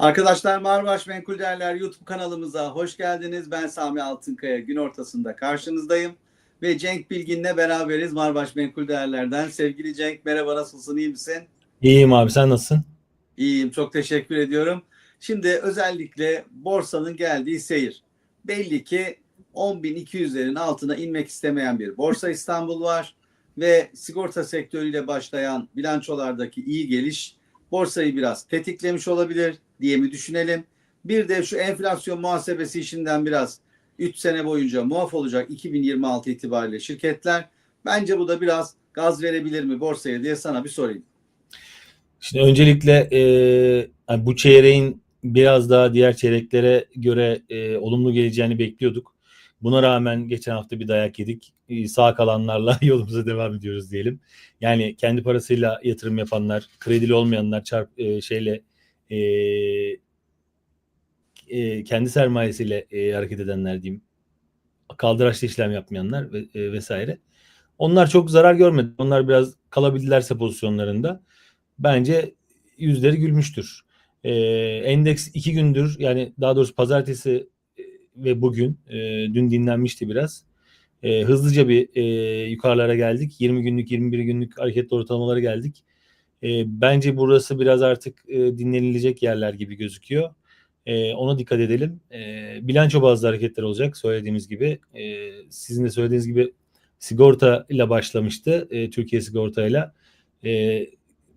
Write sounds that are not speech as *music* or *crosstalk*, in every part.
Arkadaşlar Marbaş Menkul Değerler YouTube kanalımıza hoş geldiniz. Ben Sami Altınkaya gün ortasında karşınızdayım. Ve Cenk Bilgin'le beraberiz Marbaş Menkul Değerler'den. Sevgili Cenk merhaba nasılsın iyi misin? İyiyim abi sen nasılsın? İyiyim çok teşekkür ediyorum. Şimdi özellikle borsanın geldiği seyir. Belli ki 10.200'lerin altına inmek istemeyen bir Borsa İstanbul var. Ve sigorta sektörüyle başlayan bilançolardaki iyi geliş borsayı biraz tetiklemiş olabilir diye mi düşünelim? Bir de şu enflasyon muhasebesi işinden biraz 3 sene boyunca muaf olacak 2026 itibariyle şirketler. Bence bu da biraz gaz verebilir mi borsaya diye sana bir sorayım. Şimdi öncelikle e, bu çeyreğin biraz daha diğer çeyreklere göre e, olumlu geleceğini bekliyorduk. Buna rağmen geçen hafta bir dayak yedik. E, sağ kalanlarla *laughs* yolumuza devam ediyoruz diyelim. Yani kendi parasıyla yatırım yapanlar, kredili olmayanlar, çarp e, şeyle e, e, kendi sermayesiyle e, hareket edenler diyeyim. Kaldıraçlı işlem yapmayanlar ve, e, vesaire. Onlar çok zarar görmedi. Onlar biraz kalabildilerse pozisyonlarında bence yüzleri gülmüştür. E, endeks iki gündür yani daha doğrusu pazartesi e, ve bugün e, dün dinlenmişti biraz. E, hızlıca bir e, yukarılara geldik. 20 günlük 21 günlük hareketli ortalamalara geldik. E, bence burası biraz artık e, dinlenilecek yerler gibi gözüküyor. E, ona dikkat edelim. E, bilanço bazlı hareketler olacak söylediğimiz gibi. E, sizin de söylediğiniz gibi sigorta ile başlamıştı. E, Türkiye sigorta ile.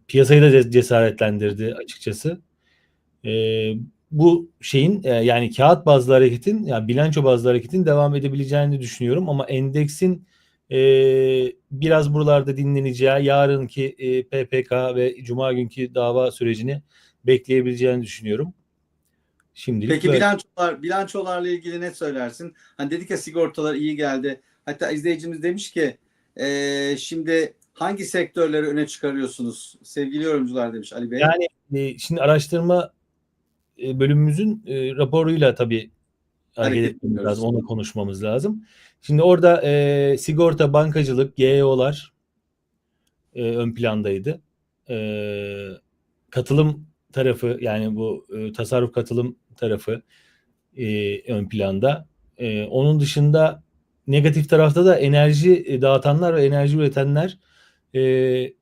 Piyasayı da cesaretlendirdi açıkçası. E, bu şeyin e, yani kağıt bazlı hareketin yani bilanço bazlı hareketin devam edebileceğini düşünüyorum ama endeksin e, biraz buralarda dinleneceği yarınki e, PPK ve Cuma günkü dava sürecini bekleyebileceğini düşünüyorum. Şimdilik Peki böyle. bilançolar, bilançolarla ilgili ne söylersin? Hani dedik ya sigortalar iyi geldi. Hatta izleyicimiz demiş ki e, şimdi hangi sektörleri öne çıkarıyorsunuz sevgili yorumcular demiş Ali Bey. Yani e, şimdi araştırma e, bölümümüzün e, raporuyla tabii hareket etmemiz lazım. Onu konuşmamız lazım. Şimdi orada e, sigorta, bankacılık, GEO'lar e, ön plandaydı. E, katılım tarafı yani bu e, tasarruf katılım tarafı e, ön planda. E, onun dışında negatif tarafta da enerji e, dağıtanlar ve enerji üretenler e,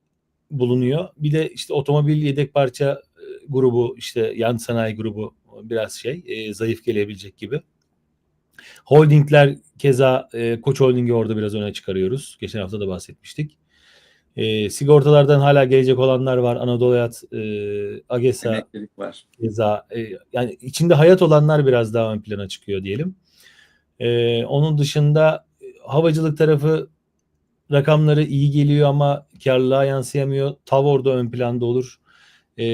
bulunuyor. Bir de işte otomobil yedek parça e, grubu işte yan sanayi grubu biraz şey e, zayıf gelebilecek gibi. Holdingler keza e, Koç Holding'i orada biraz öne çıkarıyoruz. Geçen hafta da bahsetmiştik. E, sigortalardan hala gelecek olanlar var. Anadolu Hayat, e, AGESA, Emeklilik var. keza e, yani içinde hayat olanlar biraz daha ön plana çıkıyor diyelim. E, onun dışında e, havacılık tarafı rakamları iyi geliyor ama karlılığa yansıyamıyor. TAV orada ön planda olur. E,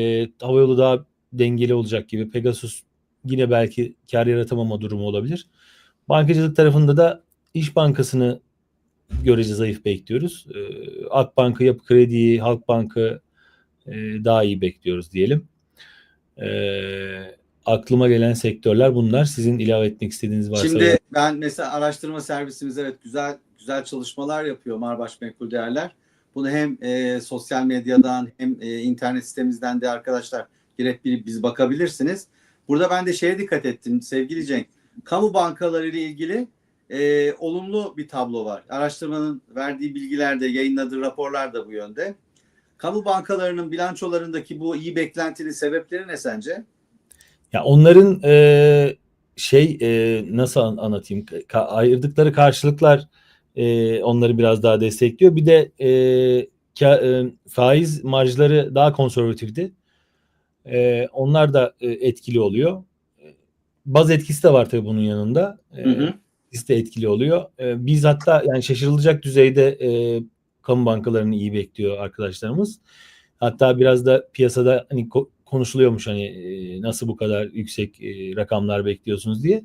havayolu daha dengeli olacak gibi. Pegasus yine belki kar yaratamama durumu olabilir. Bankacılık tarafında da İş Bankası'nı görece zayıf bekliyoruz. E, Akbank'ı, Yapı Kredi'yi, Halkbank'ı e, daha iyi bekliyoruz diyelim. E, aklıma gelen sektörler bunlar. Sizin ilave etmek istediğiniz varsa. Şimdi ben mesela araştırma servisimiz evet güzel güzel çalışmalar yapıyor Marbaş Menkul Değerler. Bunu hem e, sosyal medyadan hem e, internet sitemizden de arkadaşlar girip bir biz bakabilirsiniz. Burada ben de şeye dikkat ettim sevgili Cenk. Kamu bankaları ile ilgili e, olumlu bir tablo var. Araştırmanın verdiği bilgilerde, yayınladığı raporlar da bu yönde. Kamu bankalarının bilançolarındaki bu iyi beklentinin sebepleri ne sence? Ya onların e, şey e, nasıl an- anlatayım Ka- ayırdıkları karşılıklar e, onları biraz daha destekliyor. Bir de e, ka- e, faiz marjları daha konservatifti. E, onlar da e, etkili oluyor. Baz etkisi de var tabii bunun yanında. E, Hı hı. de etkili oluyor. E, biz hatta yani şaşırılacak düzeyde e, kamu bankalarını iyi bekliyor arkadaşlarımız. Hatta biraz da piyasada hani ko- konuşuluyormuş hani e, nasıl bu kadar yüksek e, rakamlar bekliyorsunuz diye.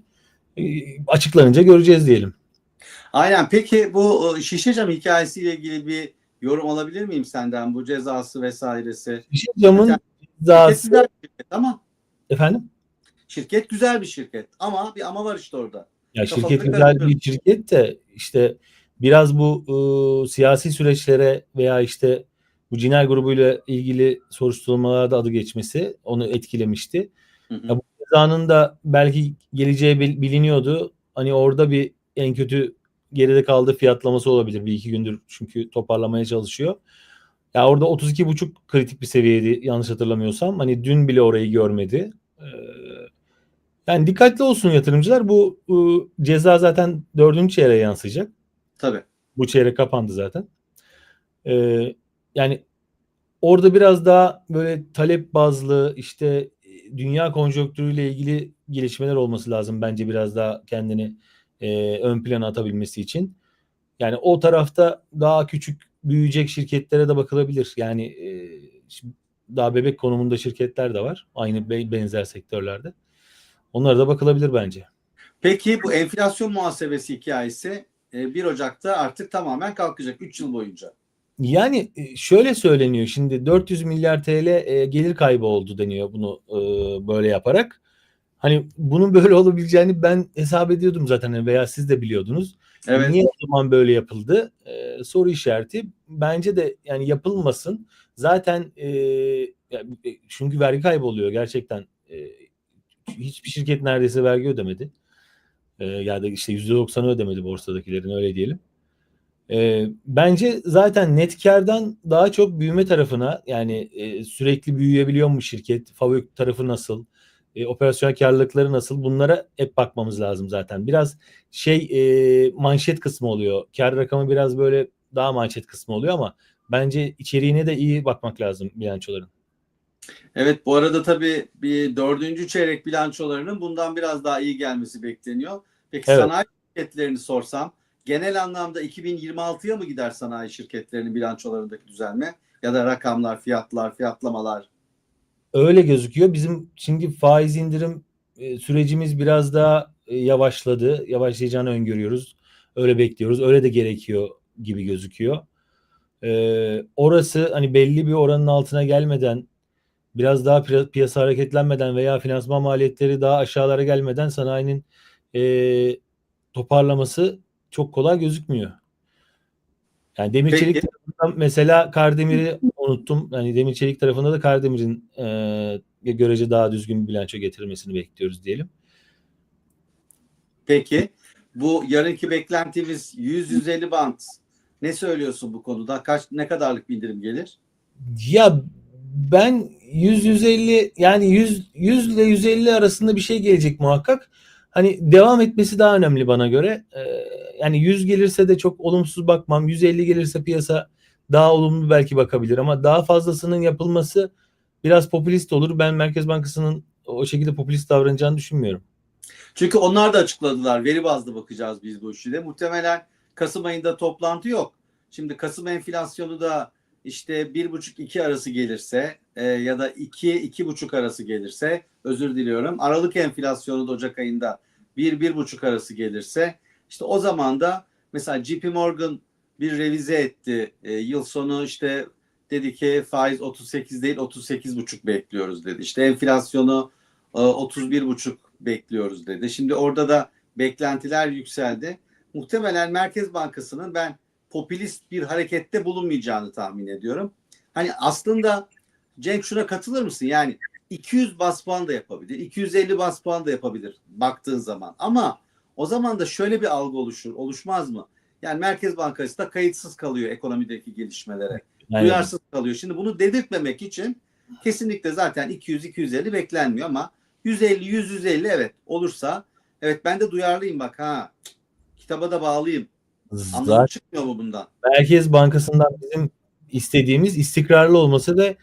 E, açıklanınca göreceğiz diyelim. Aynen. Peki bu şişe cam hikayesiyle ilgili bir yorum alabilir miyim senden? Bu cezası vesairesi. Bir şey camın cezası ama efendim. Şirket güzel bir şirket ama bir ama var işte orada. Ya Kafamda şirket güzel bir şirket de işte biraz bu e, siyasi süreçlere veya işte bu cinayet grubuyla ilgili soruşturmalarda adı geçmesi onu etkilemişti. Hı hı. Ya bu cezanın da belki geleceği bil- biliniyordu. Hani orada bir en kötü geride kaldı fiyatlaması olabilir bir iki gündür çünkü toparlamaya çalışıyor. Ya orada 32,5 kritik bir seviyeydi yanlış hatırlamıyorsam. Hani dün bile orayı görmedi. Ee, yani dikkatli olsun yatırımcılar. Bu, bu ceza zaten dördüncü çeyreğe yansıyacak. Tabii. Bu çeyrek kapandı zaten. Ee, yani orada biraz daha böyle talep bazlı işte dünya konjonktürüyle ilgili gelişmeler olması lazım bence biraz daha kendini e, ön plana atabilmesi için. Yani o tarafta daha küçük büyüyecek şirketlere de bakılabilir. Yani e, daha bebek konumunda şirketler de var. Aynı be- benzer sektörlerde. Onlara da bakılabilir bence. Peki bu enflasyon muhasebesi hikayesi e, 1 Ocak'ta artık tamamen kalkacak 3 yıl boyunca. Yani e, şöyle söyleniyor şimdi 400 milyar TL e, gelir kaybı oldu deniyor bunu e, böyle yaparak. Hani bunun böyle *laughs* olabileceğini ben hesap ediyordum zaten hani veya siz de biliyordunuz. Evet. Niye o zaman böyle yapıldı? E, soru işareti. Bence de yani yapılmasın. Zaten e, e, çünkü vergi kaybı oluyor gerçekten. E, hiçbir şirket neredeyse vergi ödemedi. E, ya da işte %90'ı ödemedi borsadakilerin öyle diyelim. E, bence zaten net kardan daha çok büyüme tarafına yani e, sürekli büyüyebiliyor mu şirket, FAVÖK tarafı nasıl, e, operasyonel karlılıkları nasıl bunlara hep bakmamız lazım zaten. Biraz şey e, manşet kısmı oluyor. Kar rakamı biraz böyle daha manşet kısmı oluyor ama bence içeriğine de iyi bakmak lazım bilançoların. Evet bu arada tabii bir dördüncü çeyrek bilançolarının bundan biraz daha iyi gelmesi bekleniyor. Peki Evet. sanayi şirketlerini sorsam genel anlamda 2026'ya mı gider sanayi şirketlerinin bilançolarındaki düzelme ya da rakamlar, fiyatlar, fiyatlamalar? Öyle gözüküyor. Bizim şimdi faiz indirim e, sürecimiz biraz daha e, yavaşladı. Yavaşlayacağını öngörüyoruz. Öyle bekliyoruz. Öyle de gerekiyor gibi gözüküyor. Ee, orası hani belli bir oranın altına gelmeden biraz daha pi- piyasa hareketlenmeden veya finansman maliyetleri daha aşağılara gelmeden sanayinin e, toparlaması çok kolay gözükmüyor. Yani demir Peki. çelik tarafından mesela Kardemir'i unuttum. Yani demir çelik tarafında da Kardemir'in e, görece daha düzgün bir bilanço getirmesini bekliyoruz diyelim. Peki bu yarınki beklentimiz 100-150 band. Ne söylüyorsun bu konuda? Kaç ne kadarlık bir indirim gelir? Ya ben 100 150 yani 100 100 ile 150 arasında bir şey gelecek muhakkak. Hani devam etmesi daha önemli bana göre. Ee, yani 100 gelirse de çok olumsuz bakmam. 150 gelirse piyasa daha olumlu belki bakabilir ama daha fazlasının yapılması biraz popülist olur. Ben Merkez Bankası'nın o şekilde popülist davranacağını düşünmüyorum. Çünkü onlar da açıkladılar. Veri bazlı bakacağız biz bu işi de. Muhtemelen Kasım ayında toplantı yok. Şimdi Kasım enflasyonu da işte 1,5-2 arası gelirse e, ya da 2-2,5 arası gelirse özür diliyorum. Aralık enflasyonu da Ocak ayında 1-1,5 arası gelirse işte o zaman da mesela JP Morgan bir revize etti. E, yıl sonu işte dedi ki faiz 38 değil 38,5 bekliyoruz dedi. İşte enflasyonu e, 31,5 bekliyoruz dedi. Şimdi orada da beklentiler yükseldi. Muhtemelen Merkez Bankası'nın ben popülist bir harekette bulunmayacağını tahmin ediyorum. Hani aslında Cenk şuna katılır mısın? Yani 200 bas puan da yapabilir. 250 bas puan da yapabilir baktığın zaman. Ama o zaman da şöyle bir algı oluşur. Oluşmaz mı? Yani Merkez Bankası da kayıtsız kalıyor ekonomideki gelişmelere. Yani Duyarsız kalıyor. Şimdi bunu dedirtmemek için kesinlikle zaten 200-250 beklenmiyor ama 150-100-150 evet olursa evet ben de duyarlıyım bak ha kitaba da bağlıyım. Anlamı zaten çıkmıyor mu bundan? Merkez Bankası'ndan bizim istediğimiz istikrarlı olması ve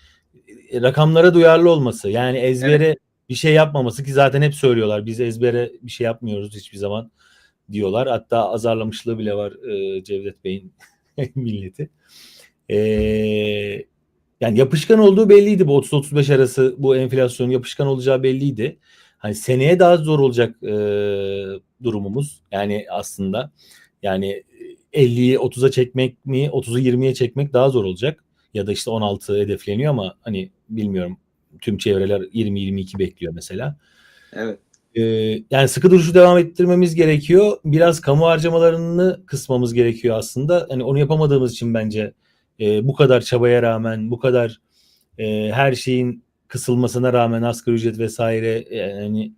e, rakamlara duyarlı olması. Yani ezbere bir şey yapmaması ki zaten hep söylüyorlar. Biz ezbere bir şey yapmıyoruz hiçbir zaman diyorlar. Hatta azarlamışlığı bile var e, Cevdet Bey'in *laughs* milleti. E, yani yapışkan olduğu belliydi bu 30-35 arası bu enflasyon yapışkan olacağı belliydi. Hani seneye daha zor olacak e, durumumuz. Yani aslında yani 50'yi 30'a çekmek mi 30'u 20'ye çekmek daha zor olacak. Ya da işte 16 hedefleniyor ama hani bilmiyorum tüm çevreler 20-22 bekliyor mesela. Evet. Ee, yani sıkı duruşu devam ettirmemiz gerekiyor. Biraz kamu harcamalarını kısmamız gerekiyor aslında. Hani onu yapamadığımız için bence e, bu kadar çabaya rağmen bu kadar e, her şeyin kısılmasına rağmen asgari ücret vesaire yani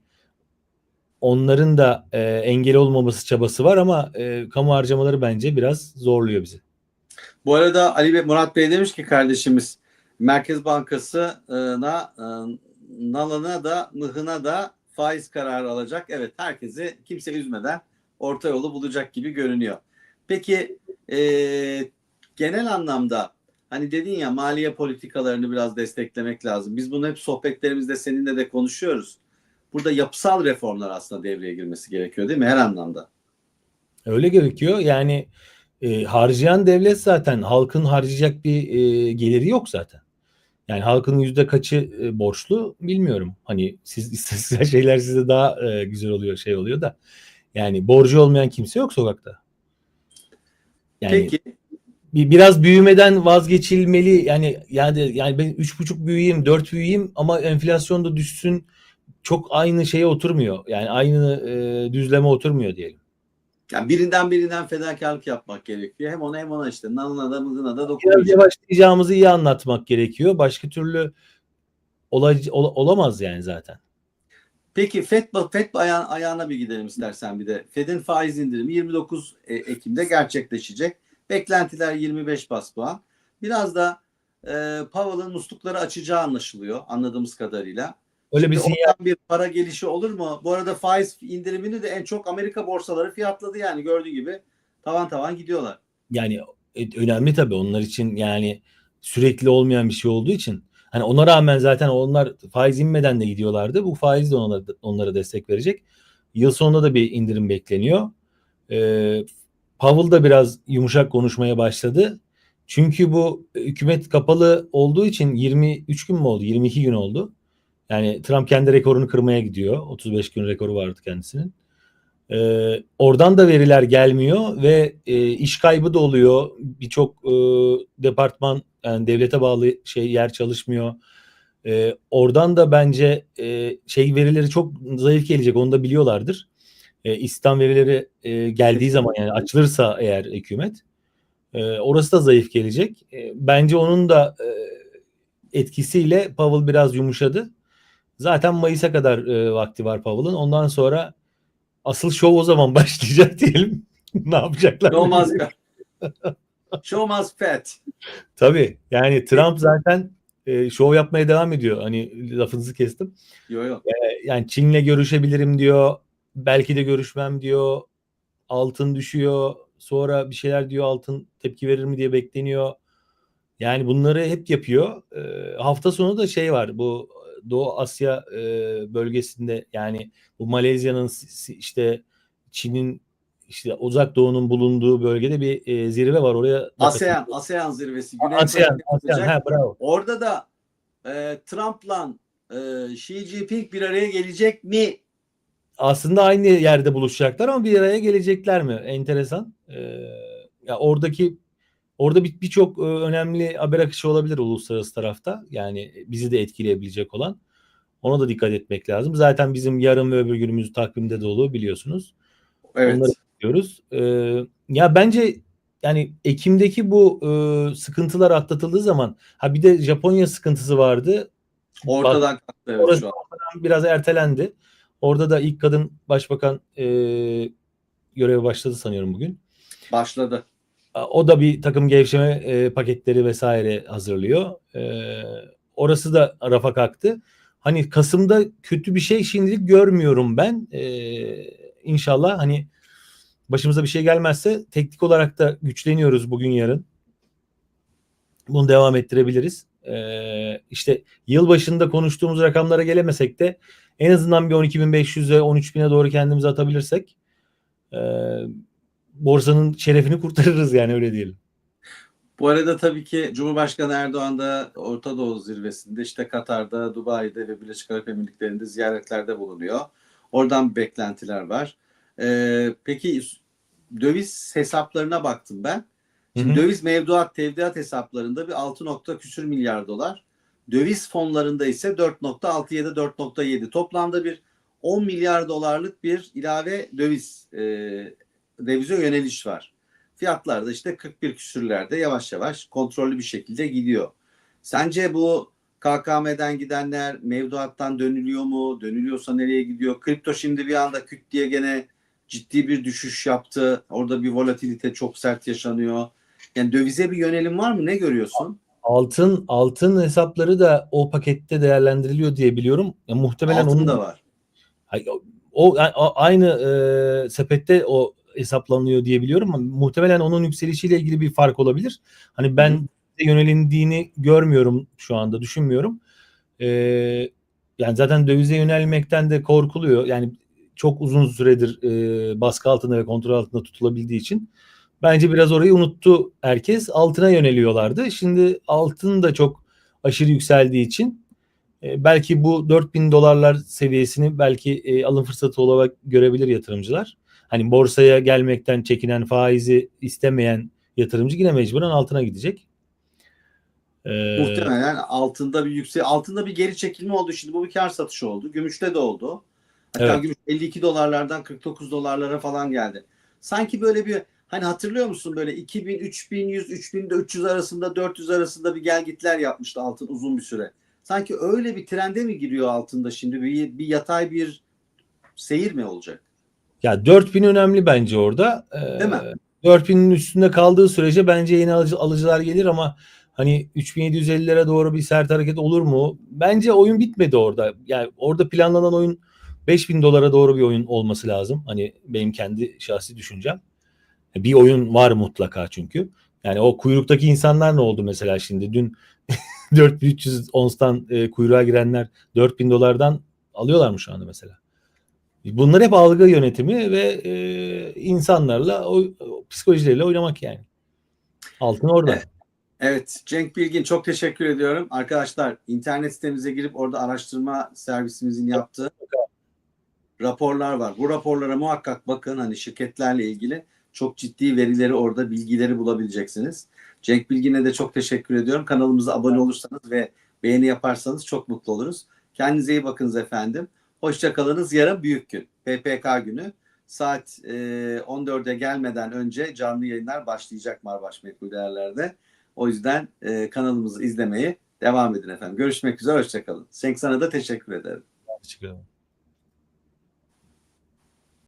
onların da e, engel olmaması çabası var ama e, kamu harcamaları bence biraz zorluyor bizi. Bu arada Ali Bey, Murat Bey demiş ki kardeşimiz Merkez Bankası'na e, nalına da mıhına da faiz kararı alacak. Evet herkesi kimse üzmeden orta yolu bulacak gibi görünüyor. Peki e, genel anlamda hani dedin ya maliye politikalarını biraz desteklemek lazım. Biz bunu hep sohbetlerimizde seninle de konuşuyoruz. Burada yapısal reformlar aslında devreye girmesi gerekiyor değil mi her anlamda? Öyle gerekiyor. Yani e, harcayan devlet zaten halkın harcayacak bir e, geliri yok zaten. Yani halkın yüzde kaçı e, borçlu bilmiyorum. Hani siz *laughs* istatistiksel şeyler size daha e, güzel oluyor şey oluyor da. Yani borcu olmayan kimse yok sokakta. Yani Peki bir, biraz büyümeden vazgeçilmeli. Yani yani yani ben üç buçuk büyüyeyim, dört büyüyeyim ama enflasyon da düşsün. Çok aynı şeye oturmuyor. Yani aynı e, düzleme oturmuyor diyelim. yani birinden birinden fedakarlık yapmak gerekiyor. Hem ona hem ona işte nalına da mıhına da Biraz dokunacak. yavaşlayacağımızı iyi anlatmak gerekiyor. Başka türlü olay, ol- olamaz yani zaten. Peki FED, FED ayağına, ayağına bir gidelim istersen bir de. FED'in faiz indirimi 29 E- Ekim'de gerçekleşecek. Beklentiler 25 bas puan. Biraz da e, Powell'ın muslukları açacağı anlaşılıyor anladığımız kadarıyla. Öyle bir Şimdi sinyal oradan bir para gelişi olur mu? Bu arada faiz indirimini de en çok Amerika borsaları fiyatladı yani gördüğün gibi tavan tavan gidiyorlar. yani e, önemli tabii onlar için yani sürekli olmayan bir şey olduğu için. Hani ona rağmen zaten onlar faiz inmeden de gidiyorlardı. Bu faiz de onlara, onlara destek verecek. Yıl sonunda da bir indirim bekleniyor. Ee, Powell da biraz yumuşak konuşmaya başladı. Çünkü bu hükümet kapalı olduğu için 23 gün mü oldu? 22 gün oldu. Yani Trump kendi rekorunu kırmaya gidiyor. 35 gün rekoru vardı kendisinin. Ee, oradan da veriler gelmiyor ve e, iş kaybı da oluyor. Birçok e, departman yani devlete bağlı şey yer çalışmıyor. Ee, oradan da bence e, şey verileri çok zayıf gelecek. Onu da biliyorlardır. E, İstihdam verileri e, geldiği zaman yani açılırsa eğer hükümet e, orası da zayıf gelecek. E, bence onun da e, etkisiyle Powell biraz yumuşadı. Zaten Mayıs'a kadar e, vakti var Powell'ın. Ondan sonra asıl şov o zaman *laughs* başlayacak diyelim. *laughs* ne yapacaklar? Show must. Show must FED. Tabii. Yani Trump zaten e, şov yapmaya devam ediyor. Hani lafınızı kestim. Yok yok. Yani Çin'le görüşebilirim diyor. Belki de görüşmem diyor. Altın düşüyor. Sonra bir şeyler diyor altın tepki verir mi diye bekleniyor. Yani bunları hep yapıyor. E, hafta sonu da şey var. Bu Doğu Asya e, bölgesinde yani bu Malezya'nın işte Çin'in işte uzak doğunun bulunduğu bölgede bir e, zirve var. Oraya ASEAN, ASEAN zirvesi. Güney ASEAN, ASEAN. Ha, bravo. Orada da e, Trump'la e, Xi Jinping bir araya gelecek mi? aslında aynı yerde buluşacaklar ama bir araya gelecekler mi? Enteresan. Ee, ya oradaki orada bir- birçok e, önemli haber akışı olabilir uluslararası tarafta. Yani bizi de etkileyebilecek olan. Ona da dikkat etmek lazım. Zaten bizim yarın ve öbür günümüz takvimde dolu biliyorsunuz. Evet. Onları bekliyoruz. Ee, ya bence yani Ekim'deki bu e, sıkıntılar atlatıldığı zaman ha bir de Japonya sıkıntısı vardı. Ortadan kalktı evet şu an. biraz ertelendi. Orada da ilk kadın başbakan e, göreve başladı sanıyorum bugün. Başladı. O da bir takım gevşeme e, paketleri vesaire hazırlıyor. E, orası da rafa kalktı. Hani Kasım'da kötü bir şey şimdilik görmüyorum ben. E, inşallah hani başımıza bir şey gelmezse teknik olarak da güçleniyoruz bugün yarın. Bunu devam ettirebiliriz. E, işte yıl başında konuştuğumuz rakamlara gelemesek de en azından bir 12.500'e 13.000'e doğru kendimizi atabilirsek e, borsanın şerefini kurtarırız yani öyle diyelim. Bu arada tabii ki Cumhurbaşkanı Erdoğan da Orta Doğu zirvesinde işte Katar'da, Dubai'de ve Birleşik Arap Emirlikleri'nde ziyaretlerde bulunuyor. Oradan beklentiler var. Ee, peki döviz hesaplarına baktım ben. Şimdi Hı hı. döviz mevduat tevdiat hesaplarında bir 6 nokta küsür milyar dolar. Döviz fonlarında ise 4.67 4.7 toplamda bir 10 milyar dolarlık bir ilave döviz e, devize yöneliş var. Fiyatlar da işte 41 küsürlerde yavaş yavaş kontrollü bir şekilde gidiyor. Sence bu KKM'den gidenler mevduattan dönülüyor mu? Dönülüyorsa nereye gidiyor? Kripto şimdi bir anda küt diye gene ciddi bir düşüş yaptı. Orada bir volatilite çok sert yaşanıyor. Yani dövize bir yönelim var mı? Ne görüyorsun? Altın altın hesapları da o pakette değerlendiriliyor diye biliyorum. Ya, muhtemelen Altın onun da var. O, o aynı e, sepette o hesaplanıyor diye biliyorum ama muhtemelen onun yükselişiyle ilgili bir fark olabilir. Hani ben Hı yönelindiğini görmüyorum şu anda düşünmüyorum. E, yani zaten dövize yönelmekten de korkuluyor. Yani çok uzun süredir e, baskı altında ve kontrol altında tutulabildiği için bence biraz orayı unuttu herkes. Altına yöneliyorlardı. Şimdi altın da çok aşırı yükseldiği için e, belki bu 4000 dolarlar seviyesini belki e, alım fırsatı olarak görebilir yatırımcılar. Hani borsaya gelmekten çekinen faizi istemeyen yatırımcı yine mecburen altına gidecek. Ee, Muhtemelen altında bir yüksek altında bir geri çekilme oldu. Şimdi bu bir kar satışı oldu. Gümüşte de oldu. Hatta Evet. gümüş 52 dolarlardan 49 dolarlara falan geldi. Sanki böyle bir hani hatırlıyor musun böyle 2000, 3100, 3300 arasında 400 arasında bir gelgitler yapmıştı altın uzun bir süre. Sanki öyle bir trende mi giriyor altında şimdi bir, bir yatay bir seyir mi olacak? Ya 4000 önemli bence orada. Ee, Değil mi? 4000'in üstünde kaldığı sürece bence yeni alıcı, alıcılar gelir ama hani 3750'lere doğru bir sert hareket olur mu? Bence oyun bitmedi orada. Yani orada planlanan oyun 5000 dolara doğru bir oyun olması lazım. Hani benim kendi şahsi düşüncem. Bir oyun var mutlaka çünkü. Yani o kuyruktaki insanlar ne oldu mesela şimdi? Dün *laughs* 4300 onstan e, kuyruğa girenler 4000 dolardan alıyorlar mı şu anda mesela? Bunlar hep algı yönetimi ve e, insanlarla o, o psikolojileriyle oynamak yani. Altın orada. Evet. Evet Cenk Bilgin çok teşekkür ediyorum. Arkadaşlar internet sitemize girip orada araştırma servisimizin yaptığı raporlar var. Bu raporlara muhakkak bakın hani şirketlerle ilgili çok ciddi verileri orada bilgileri bulabileceksiniz. Cenk Bilgin'e de çok teşekkür ediyorum. Kanalımıza abone olursanız ve beğeni yaparsanız çok mutlu oluruz. Kendinize iyi bakınız efendim. Hoşçakalınız. Yarın büyük gün. PPK günü. Saat e, 14'e gelmeden önce canlı yayınlar başlayacak Marbaş Menkul Değerler'de. O yüzden e, kanalımızı izlemeyi devam edin efendim. Görüşmek üzere. Hoşçakalın. Senk sana da teşekkür ederim. Çıkıyor.